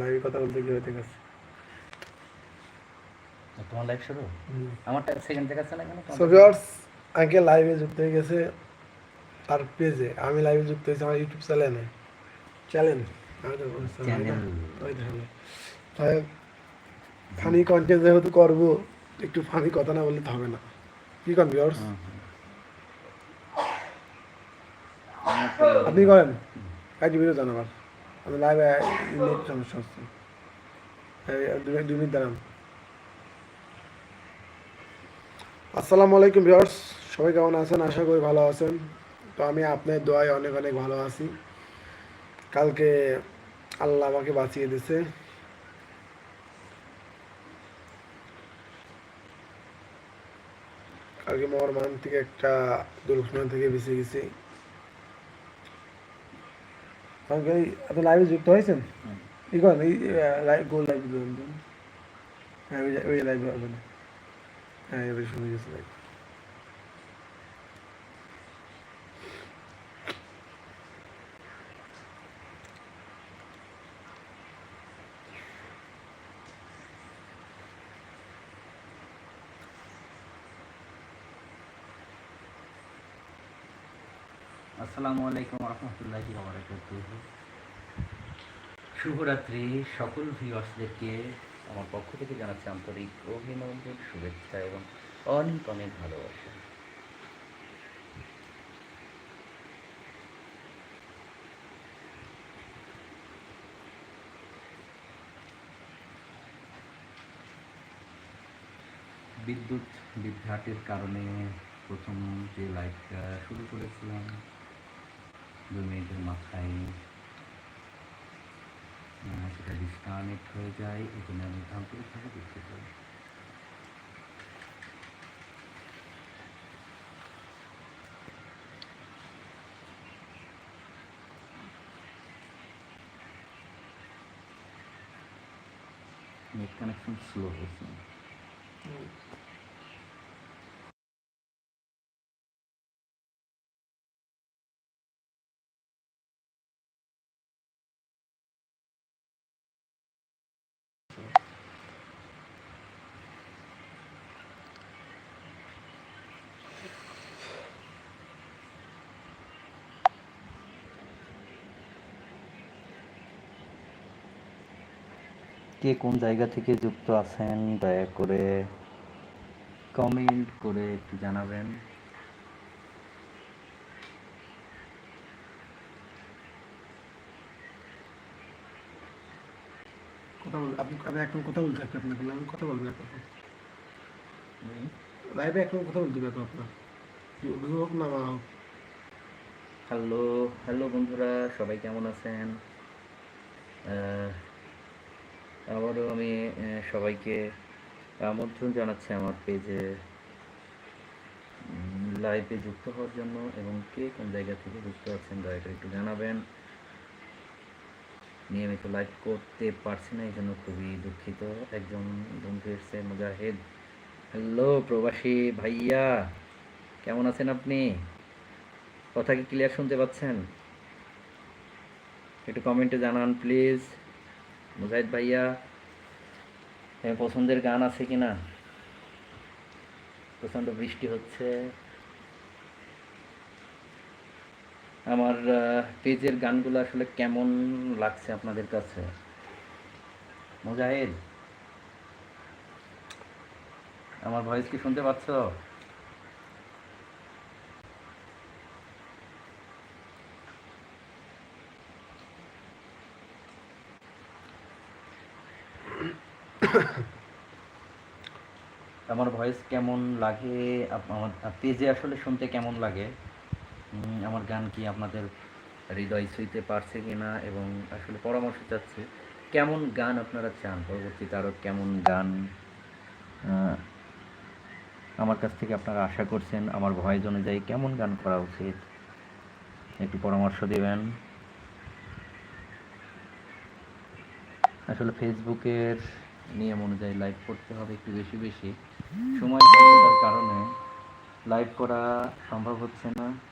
লাইভে কথা বলতে গিয়ে হতে গেছে। তোমার লাইভ শুরু? আমারটা সেকেন্ড দেখাচ্ছে না কেন সো ভিউয়ার্স আগে লাইভে যুক্ত হয়ে গেছে তার পেজে আমি লাইভে যুক্ত হয়েছি আমার ইউটিউব চ্যানেলে চ্যানেল ফানি কন্টেন্ট যেহেতু করব একটু ফানি কথা না বললে তো হবে না। কি করেন ভিউয়ার্স আপনি করেন? এক ভিডিও আমার আমি লাইভে সমস্যা আসসালামু আলাইকুম সবাই কেমন আছেন? আশা করি ভালো আছেন। তো আমি আপনার দোয়ায় অনেক অনেক ভালো আছি। কালকে আল্লাহ আমাকে বাঁচিয়ে দিছে কালকে মরমান থেকে একটা দুর্ঘটনা থেকে বেঁচে গেছি। এই আপনি লাইভে যুক্ত হয়েছেন? ই করেন এই লাইভ গোল লাইভ হ্যাঁ ওই ওই লাইভে হবে না। হ্যাঁ এবার শুনে গেছে লাইভ আসসালামু আলাইকুম রহমতুল্লাহি শুভরাত্রি সকল ভিউয়ার্সদেরকে আমার পক্ষ থেকে জানাচ্ছি আন্তরিক অভিনন্দন, শুভেচ্ছা এবং অনেক অনেক ভালোবাসা। বিদ্যুৎ বিভ্রাটের কারণে প্রথম যে লাইভটা শুরু করেছিলাম মিনিটের মাথায় সেটা ডিসকানেক্ট হয়ে যায় জন্য আমি আন্তরিকভাবে দুঃখিত নেট কানেকশন স্লো হয়েছে কে কোন জায়গা থেকে যুক্ত আছেন দয়া করে কমেন্ট করে একটু জানাবেন। কথা বল আপনি আমি এখন কথা বলতে থাকি আপনাকে আমি কথা বলবেন এখন। লাইভে এখন কথা বলতে হবে এখন আপনার ভিউ হোক না হোক হ্যালো হ্যালো বন্ধুরা সবাই কেমন আছেন? আবারও আমি সবাইকে আমন্ত্রণ জানাচ্ছি আমার পেজে লাইভে যুক্ত হওয়ার জন্য এবং কে কোন জায়গা থেকে যুক্ত আছেন দয়া করে একটু জানাবেন। নিয়মিত লাইভ করতে পারছি না এই জন্য খুবই দুঃখিত। একজন বন্ধু এসছে, মুজাহিদ। হ্যালো প্রবাসী ভাইয়া। কেমন আছেন আপনি? কথা কি ক্লিয়ার শুনতে পাচ্ছেন? একটু কমেন্টে জানান প্লিজ মুজাহিদ ভাইয়া পছন্দের গান আছে কি না প্রচণ্ড বৃষ্টি হচ্ছে। আমার পেজের গানগুলো আসলে কেমন লাগছে আপনাদের কাছে? মুজাহিদ, আমার ভয়েস কি শুনতে পাচ্ছ? আমার ভয়েস কেমন লাগে? আমার পেজে আসলে শুনতে কেমন লাগে? আমার গান কি আপনাদের হৃদয় ছুঁইতে পারছে কি না এবং আসলে পরামর্শ চাচ্ছে। কেমন গান আপনারা চান? পরবর্তীতে আরও কেমন গান? আমার কাছ থেকে আপনারা আশা করছেন আমার ভয়েস অনুযায়ী কেমন গান করা উচিত? একটু পরামর্শ দেবেন। আসলে ফেসবুকের নিয়ম অনুযায়ী লাইভ করতে হবে একটু বেশি বেশি। সময় কারণে লাইভ করা সম্ভব হচ্ছে না।